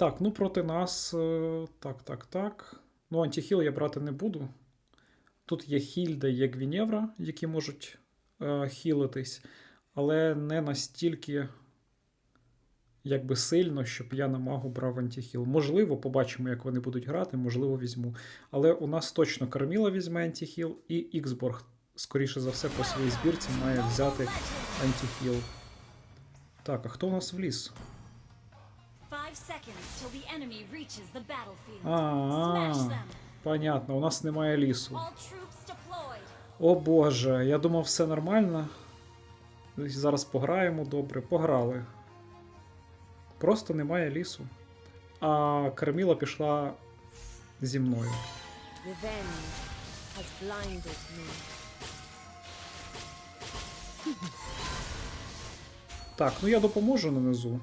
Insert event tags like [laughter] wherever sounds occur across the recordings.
Так, ну проти нас. е, Так, так, так. Ну, антихіл я брати не буду. Тут є Хільда, є Гвінєвра, які можуть е, хілитись, але не настільки якби сильно, щоб я на магу брав антихіл. Можливо, побачимо, як вони будуть грати, можливо, візьму. Але у нас точно Карміла візьме антихіл, і Іксборг, скоріше за все, по своїй збірці має взяти антихіл. Так, а хто у нас вліз? Five seconds till the enemy reaches the battlefield. Smash them. понятно, у нас немає лісу. All troops deployed. О Боже, я думав, все нормально. Зараз пограємо добре. Пограли. Просто немає лісу. А Карміла пішла зі мною. Revenge has blinded me. Так, ну я допоможу нанизу.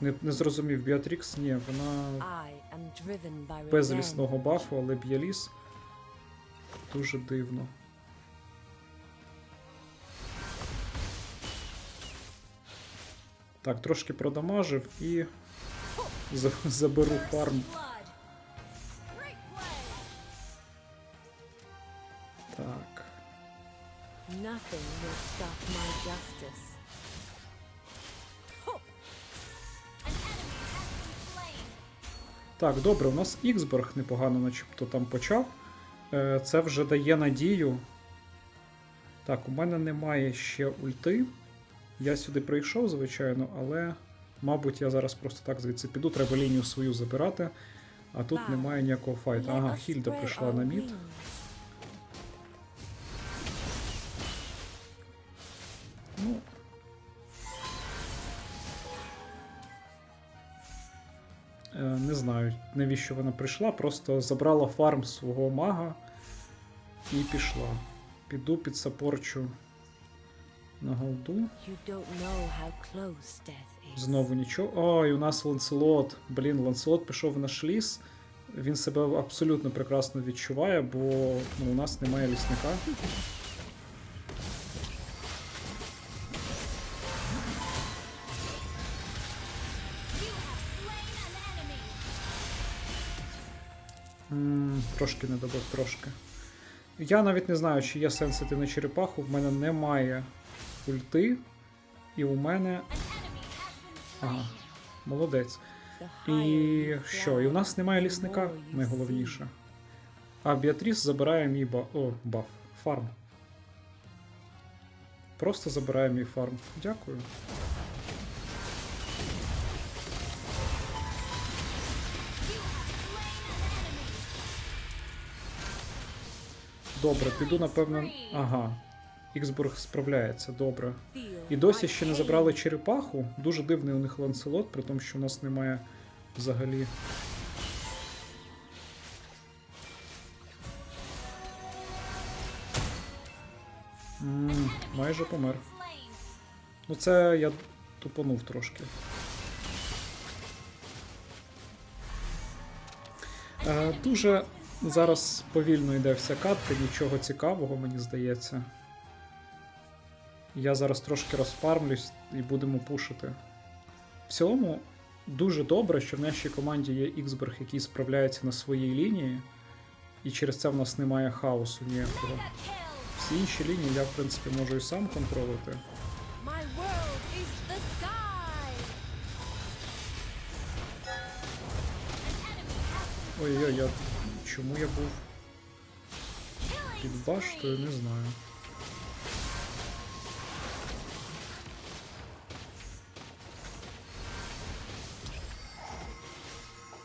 Не, не зрозумів, Біатрікс, ні, вона I am driven by без лісного бафу, але б'є ліс. Дуже дивно. Так, трошки продамажив і [laughs] заберу фарм. Так. Nothing will stop my justice. Так, добре, у нас Іксберг непогано, начебто там почав. Е, Це вже дає надію. Так, у мене немає ще ульти. Я сюди прийшов, звичайно, але, мабуть, я зараз просто так звідси піду. Треба лінію свою забирати. А тут немає ніякого файту. Ага, Хільда прийшла на мід. Знаю, навіщо вона прийшла, просто забрала фарм свого мага і пішла. Піду підсапорчу на голду. Знову нічого. Ой, у нас Ланселот. Блін, Ланселот пішов в наш ліс. Він себе абсолютно прекрасно відчуває, бо ну, у нас немає лісника. Трошки не добив, трошки. Я навіть не знаю, чи є сенс іти на черепаху. В мене немає ульти, і у мене. Ага, молодець. І що? І у нас немає лісника, найголовніше. А Біатріс забирає мій ба... О, баф. Фарм. Просто забирає мій фарм. Дякую. Добре, піду, напевно. Ага. Іксбург справляється, добре. І досі ще не забрали черепаху. Дуже дивний у них ланселот, при тому, що у нас немає взагалі. М, майже помер. Ну це я тупанув трошки. Е, дуже зараз повільно йде вся катка, нічого цікавого, мені здається. Я зараз трошки розфармлюсь і будемо пушити. В цілому, дуже добре, що в нашій команді є Іксберг, який справляється на своїй лінії, і через це в нас немає хаосу ніякого. Всі інші лінії я, в принципі, можу і сам контролити. My world is the sky. Ой-ой, я. Чому я був під баштою, не знаю.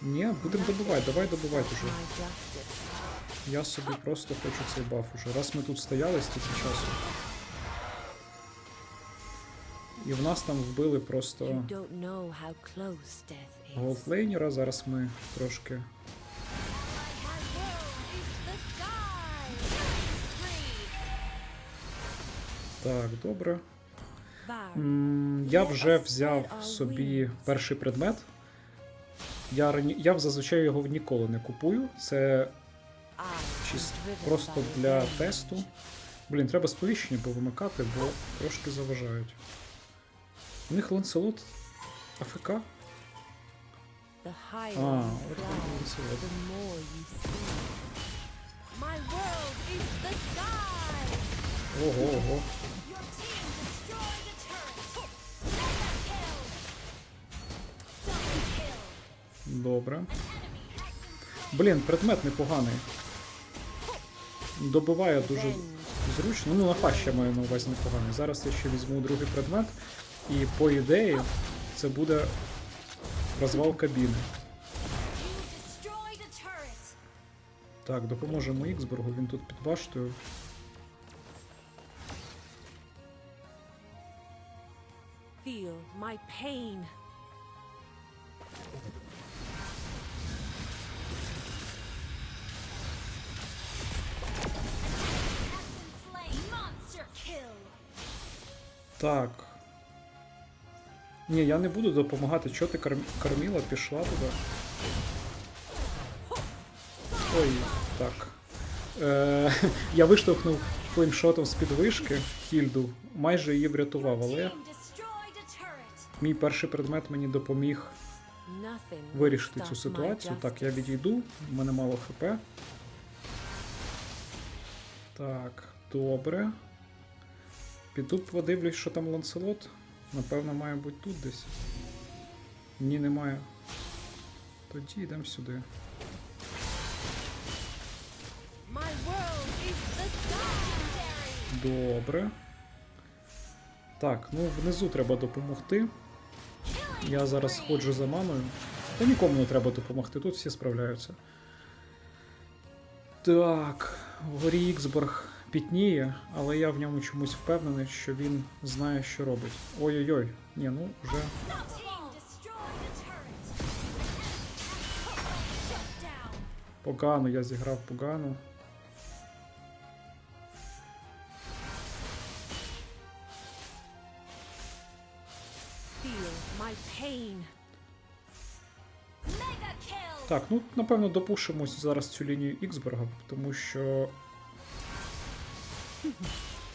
Ні, будемо добивати, давай добивати уже. Я собі просто хочу цей баф уже. Раз ми тут стояли стільки часу. І в нас там вбили просто голдлейнера. Зараз ми трошки. Так, добре. Я вже взяв собі перший предмет. Я, я зазвичай його ніколи не купую. Це чисто просто для тесту. Блін, треба сповіщення повимикати, бо трошки заважають. У них Ланселот АФК. А, от ланцелот. the Добре. Блін, предмет непоганий. Добиває дуже зручно. Ну, на фаш я маю на увазі непоганий. Зараз я ще візьму другий предмет, і по ідеї це буде розвал кабіни. Так, допоможемо Іксбергу, він тут під баштою. Feel my pain. Так. Ні, я не буду допомагати. Чого ти Кар... Карміла пішла туди? Ой, так. Е, [laughs] я виштовхнув флеймшотом з підвишки Хільду, майже її врятував, але мій перший предмет мені допоміг вирішити цю ситуацію. Так, я відійду, в мене мало хп. Так, добре. Піду подивлюсь, що там Ланселот. Напевно, має бути тут десь. Ні, немає. Тоді йдемо сюди. Добре. Так, ну внизу треба допомогти. Я зараз ходжу за мамою. Та нікому не треба допомогти, тут всі справляються. Так, вгорі Іксберг пітніє, але я в ньому чомусь впевнений, що він знає, що робить. Ой-ой-ой, ні, ну вже. Погано, я зіграв погано. Так, ну напевно допушимось зараз цю лінію Іксберга, тому що.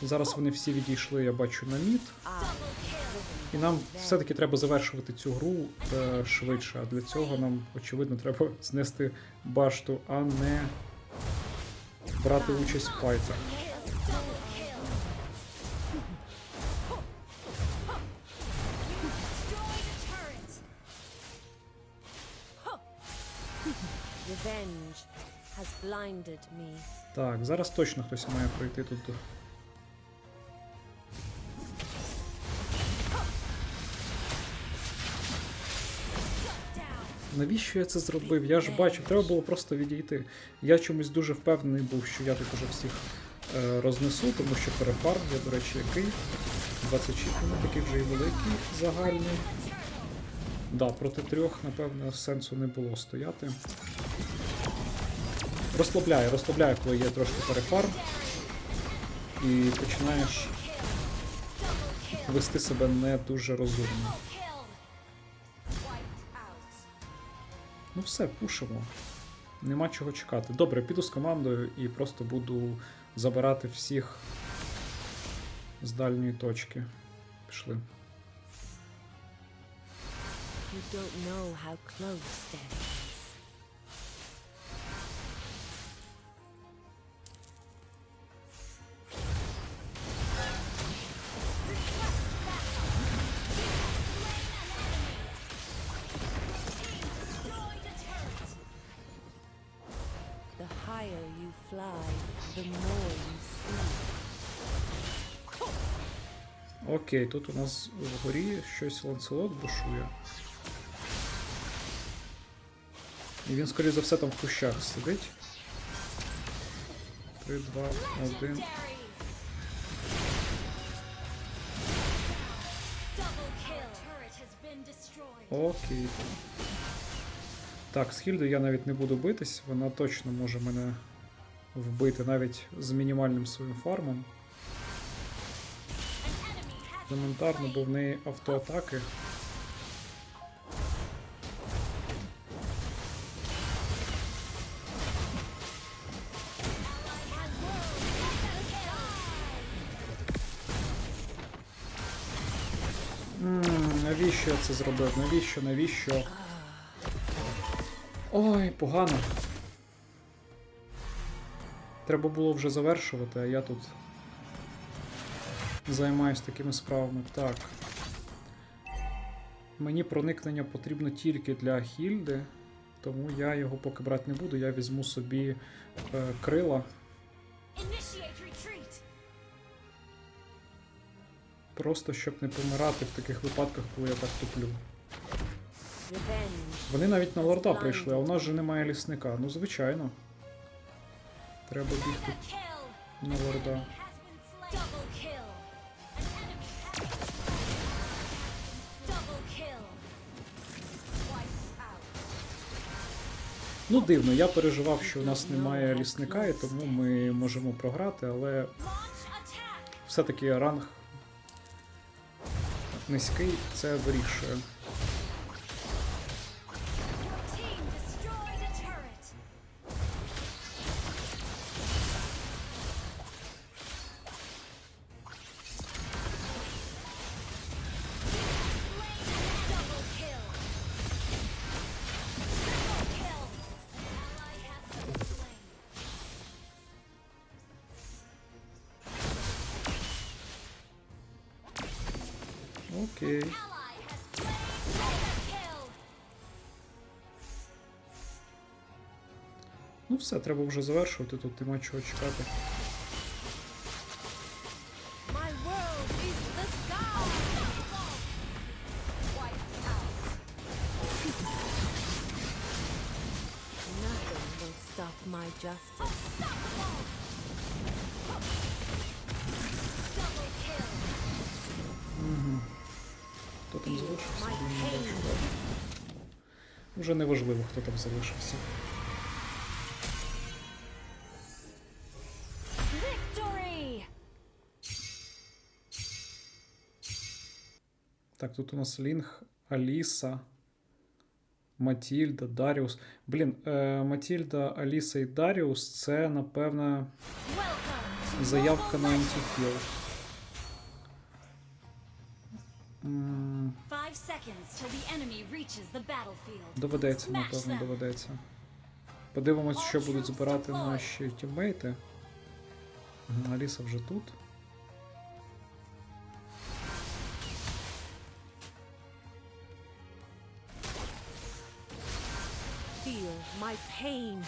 Зараз вони всі відійшли, я бачу, на мід. І нам все-таки треба завершувати цю гру е, швидше. А для цього нам, очевидно, треба знести башту, а не брати участь в файтах. Revenge has blinded me. Так, зараз точно хтось має пройти тут. Навіщо я це зробив? Я ж бачив, треба було просто відійти. Я чомусь дуже впевнений був, що я тут уже всіх е, рознесу, тому що перефарм, я, до речі, який. 26, не такий вже і великий загальний. Да, проти трьох, напевно, сенсу не було стояти. Розслабляє, розслабляє, коли є трошки перефарм. І починаєш вести себе не дуже розумно. Ну все, пушимо. Нема чого чекати. Добре, піду з командою і просто буду забирати всіх з дальньої точки. Пішли. You don't know how close Окей, тут у нас вгорі щось ланцелот бушує. І він, скоріше за все, там в кущах сидить. 3, 2, 1. Legendary. Double kill. Turret has been destroyed. Окей. Так, з Хільдою я навіть не буду битись, вона точно може мене вбити навіть з мінімальним своїм фармом. Елементарно, бо в неї автоатаки. М, Навіщо я це зробив? Навіщо? Навіщо? Ой, погано. Треба було вже завершувати, а я тут займаюсь такими справами. Так. Мені проникнення потрібно тільки для Хільди, тому я його поки брати не буду. Я візьму собі е, крила. Просто щоб не помирати в таких випадках, коли я так туплю. Вони навіть на лорда прийшли, а у нас же немає лісника. Ну, звичайно. Треба бігти на лорда. Ну, дивно, я переживав, що у нас немає лісника, і тому ми можемо програти, але все-таки ранг низький це вирішує. Ну все, треба вже завершувати, тут нема чого чекати. My justice. Unstoppable. Хто там залишився? Вже не важливо, хто там залишився. Так, тут у нас Лінг, Аліса, Матільда, Даріус. Блін, е, Матільда, Аліса і Даріус це, to заявка на антихіл. Доведеться, напевно, доведеться. Подивимось, що будуть збирати наші тіммейти. Аліса вже тут. My pain.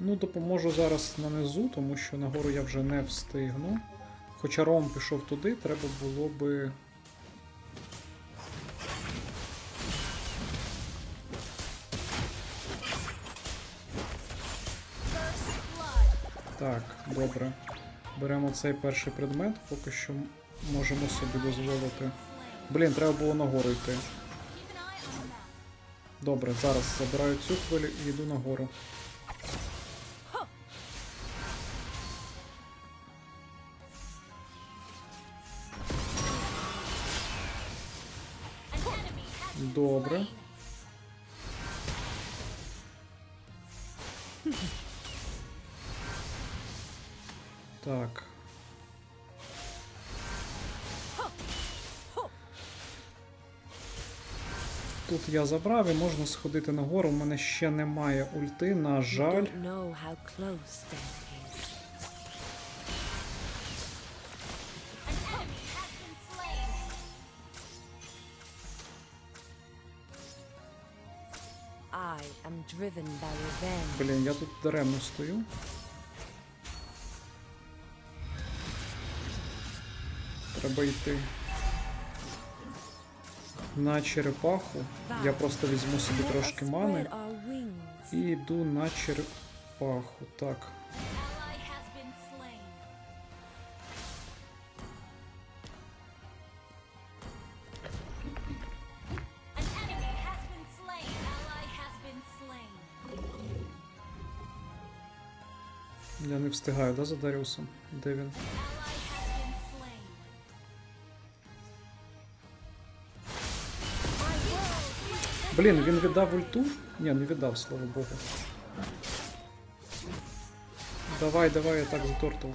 Ну, допоможу зараз на тому що нагору я вже не встигну. Хоча Ром пішов туди, треба було би. Так, добре. Беремо цей перший предмет, поки що можемо собі дозволити. Блін, треба було нагору йти. Добре, зараз забираю цю хвилю і йду нагору. Добре. Так. Тут я забрав і можна сходити нагору. У мене ще немає ульти, на жаль. Блін, я тут даремно стою. Треба йти. На черепаху. Я просто візьму собі трошки мани і йду на черепаху. Так. Я не встигаю, да, за Даріусом? Де він? Блін, він віддав ульту? Ні, не віддав, слава богу. Давай, давай, атак за тортов.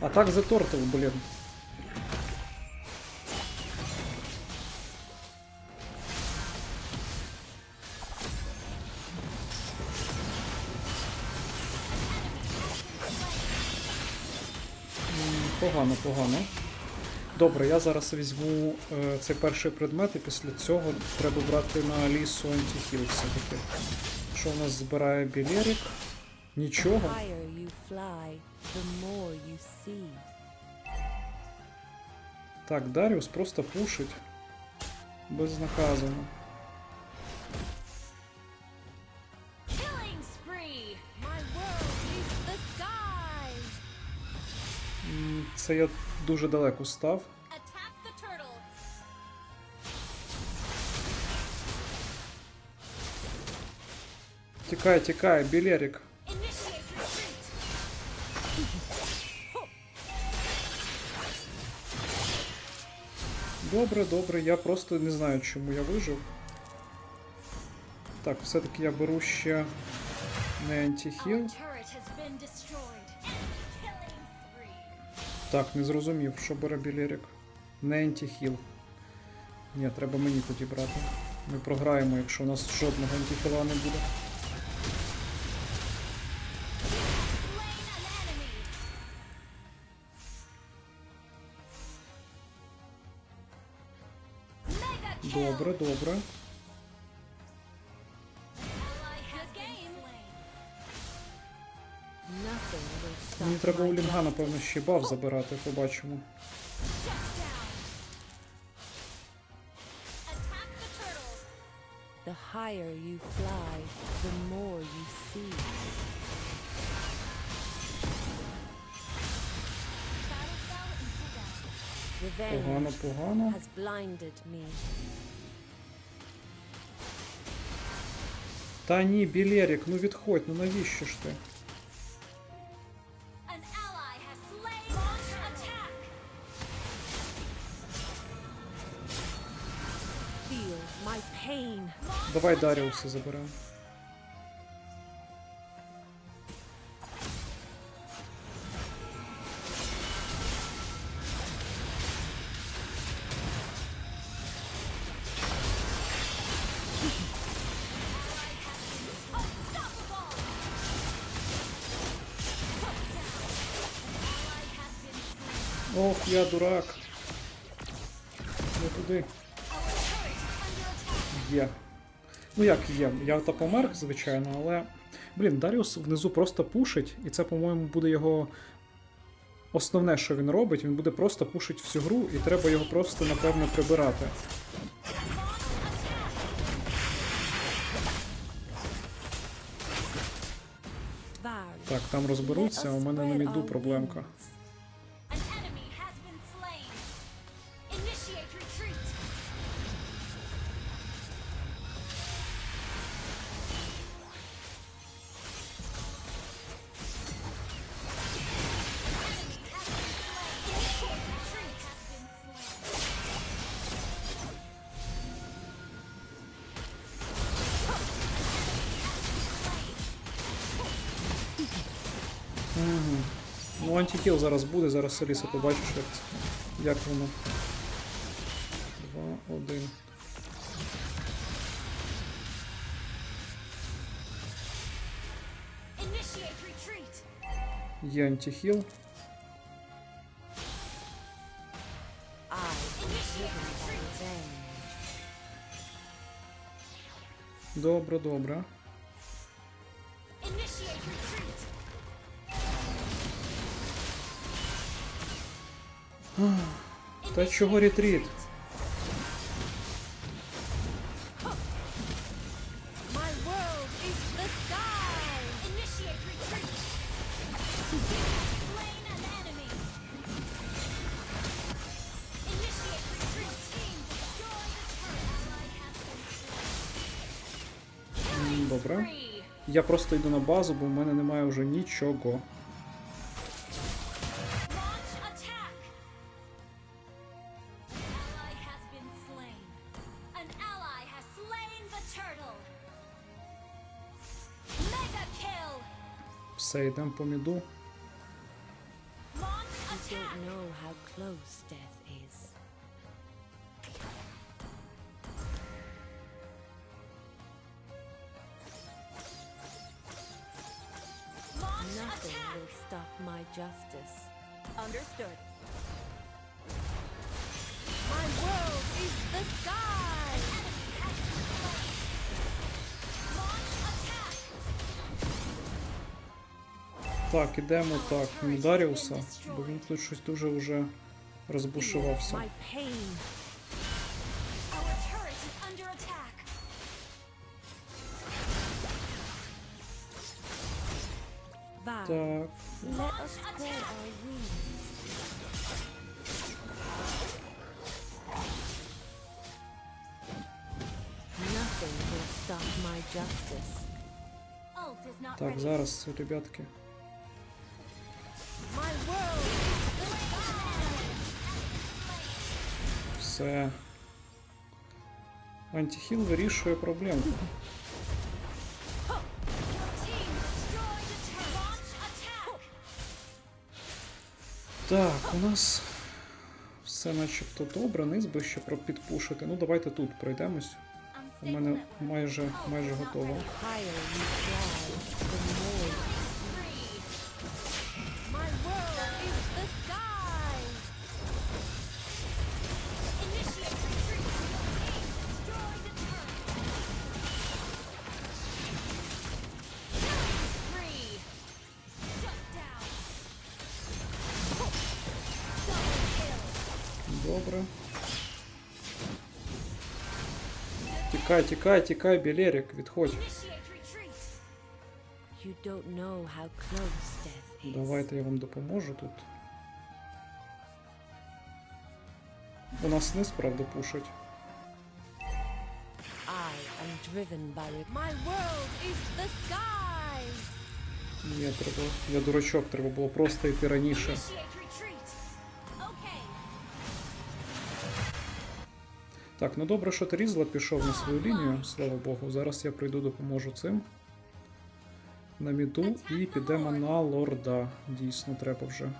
Атак за тортов, блін. Погано, погано. Добре, я зараз візьму е, цей перший предмет, і після цього треба брати на лісу антихіл все-таки. Що у нас збирає білерік? Нічого. Так, Даріус просто пушить. Безнаказано. Це я дуже далеко став. Attack the turtle! Тікай, тікай, білерік. Initiate retreat! Добре, добре, я просто не знаю, чому я вижив. Так, все-таки я беру ще не Our антихіл. Так, не зрозумів, що бере білерік. Не антихіл. Ні, треба мені тоді брати. Ми програємо, якщо у нас жодного антихіла не буде. Добре, добре. Треба у Лінга, напевно, ще баф забирати, побачимо. The higher you fly, the more you see. Погано, погано. Та ні, білерік, ну відходь, ну навіщо ж ти? Давай Даріуса заберемо. Ох, я дурак. Ну, Не Где? Є. Ну як є? Я та помер, звичайно, але. Блін, Даріус внизу просто пушить, і це, по-моєму, буде його. Основне, що він робить, він буде просто пушить всю гру, і треба його просто, напевно, прибирати. Так, там розберуться, а у мене на міду проблемка. Ну, зараз буде, зараз Селіса побачиш, як, це- як воно. Два, один. Є антихіл. Добре, добре. Been slain. М, Добре. Я просто йду на базу, бо в мене немає вже нічого. Все, йдемо по міду. Launch close death is. Launch Nothing attack! will stop my justice. Understood. Так, ідемо так, на Даріуса, бо він тут щось дуже вже розбушувався. My pain. Our turret Все. Антихіл вирішує проблему. Так, у нас все начебто добре, низ би ще підпушити. Ну, давайте тут пройдемось. У мене майже, майже готово. Тікай, тікай, тікай, Білерік, відходь. Initiate retreat. You don't know how close death is. Давайте я вам допоможу тут. У нас низ, правда, пушать. I am driven by it. My world is the sky! Ні, треба. Я дурачок, треба було просто йти раніше. Так, ну добре, що Трізла пішов на свою лінію, слава Богу. Зараз я прийду допоможу цим. На міду і підемо на лорда. Дійсно, треба вже.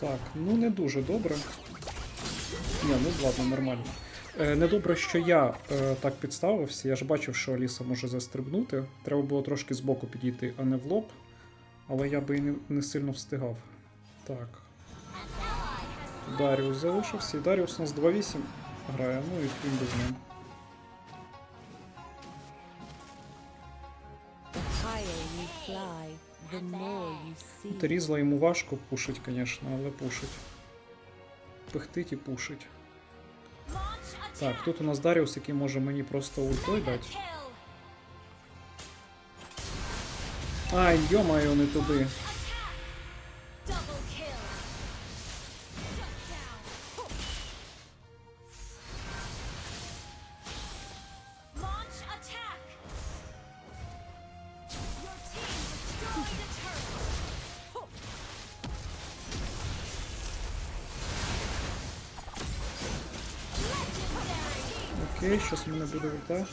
Так, ну не дуже добре. Ні, ну ладно, нормально. Е, недобре, що я е, так підставився. Я ж бачив, що Аліса може застрибнути. Треба було трошки збоку підійти, а не в лоб. Але я би і не, не сильно встигав. Так. Даріус залишився. І Даріус у нас 2-8 грає, ну і хрін без ним. Fly, Трізла йому важко пушить, звісно, але пушить. Пихтить і пушить. Так, тут у нас Даріус, який може мені просто ультой дати. Ай, йомаю, не туди. Окей, щось мене буде вітати.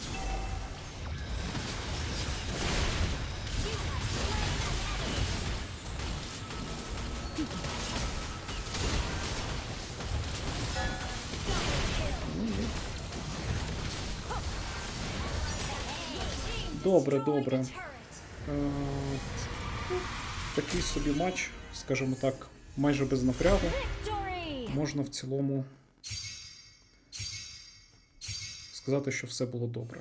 Добре, добре. Е, Такий собі матч, скажімо так, майже без напрягу. Можна в цілому сказати, що все було добре.